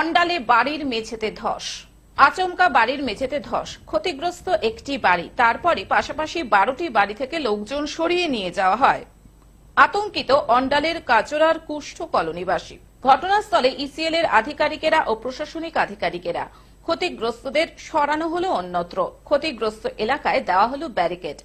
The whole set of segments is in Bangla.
অন্ডালে বাড়ির মেঝেতে ধস। আচমকা বাড়ির মেঝেতে ধস। ক্ষতিগ্রস্ত একটি বাড়ি। তারপরে পাশাপাশি বারোটি বাড়ি থেকে লোকজন সরিয়ে নিয়ে যাওয়া হয়। আতঙ্কিত অন্ডালের কাচরার কুষ্ঠ কলোনিবাসী। ঘটনাস্থলে ইসিএল এর আধিকারিকেরা ও প্রশাসনিক আধিকারিকেরা। ক্ষতিগ্রস্তদের সরানো হলো অন্যত্র। ক্ষতিগ্রস্ত এলাকায় দেওয়া হলো ব্যারিকেড।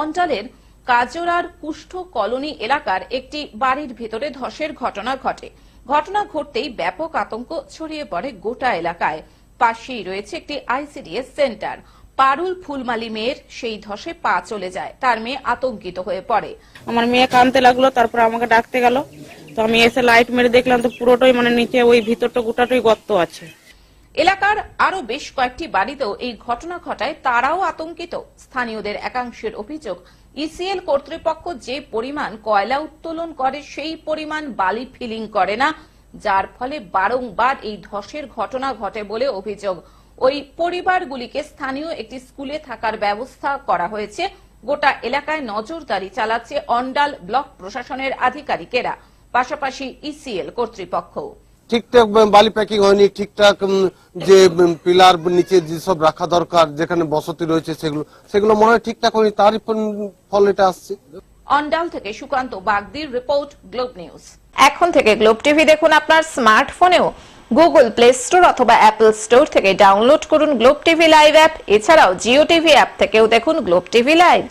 অন্ডালের কাজরার কুষ্ঠ কলোনি এলাকার একটি বাড়ির ভেতরে ধসের ঘটনা ঘটে। ঘটনা ঘটতেই ব্যাপক আতঙ্ক ছড়িয়ে পড়ে গোটা এলাকায়। পাশেই রয়েছে একটি আইসিডিএস সেন্টার। পারুল ফুলমালি মেয়ের সেই ধসে পা চলে যায়। তার মেয়ে আতঙ্কিত হয়ে পড়ে। আমার মেয়ে কানতে লাগল, তারপর আমাকে ডাকতে গেল। তো আমি এসে লাইট মেরে দেখলাম, তো পুরোটাই মানে নিচে ওই ভিতরটা গোটাটাই গর্ত আছে। এলাকার আরও বেশ কয়েকটি বাড়িতেও এই ঘটনা ঘটায়, তারাও আতঙ্কিত। স্থানীয়দের একাংশের অভিযোগ, ইসিএল কর্তৃপক্ষ যে পরিমাণ কয়লা উত্তোলন করে সেই পরিমাণ বালি ফিলিং করে না, যার ফলে বারংবার এই ধসের ঘটনা ঘটে বলে অভিযোগ। ওই পরিবারগুলিকে স্থানীয় একটি স্কুলে থাকার ব্যবস্থা করা হয়েছে। গোটা এলাকায় নজরদারি চালাচ্ছে অন্ডাল ব্লক প্রশাসনের আধিকারিকেরা, পাশাপাশি ইসিএল কর্তৃপক্ষ ঠিকঠাক বালি প্যাকিং হয়নি ঠিকঠাক যে পিলার নিচে যেসব রাখা দরকার যেখানে বসতি রয়েছে সেগুলো সেগুলো মনে হয় ঠিকঠাক হয়নি তারই ফল- ফল এটা আসছে। অন্ডাল থেকে সুকান্ত বাগদির রিপোর্ট গ্লোব নিউজ এখন থেকে গ্লোব টিভি দেখুন আপনার স্মার্টফোনেও গুগল প্লে স্টোর অথবা অ্যাপল স্টোর থেকে ডাউনলোড করুন গ্লোব টিভি লাইভ অ্যাপ এছাড়াও জিও টিভি অ্যাপ থেকেও দেখুন গ্লোব টিভি লাইভ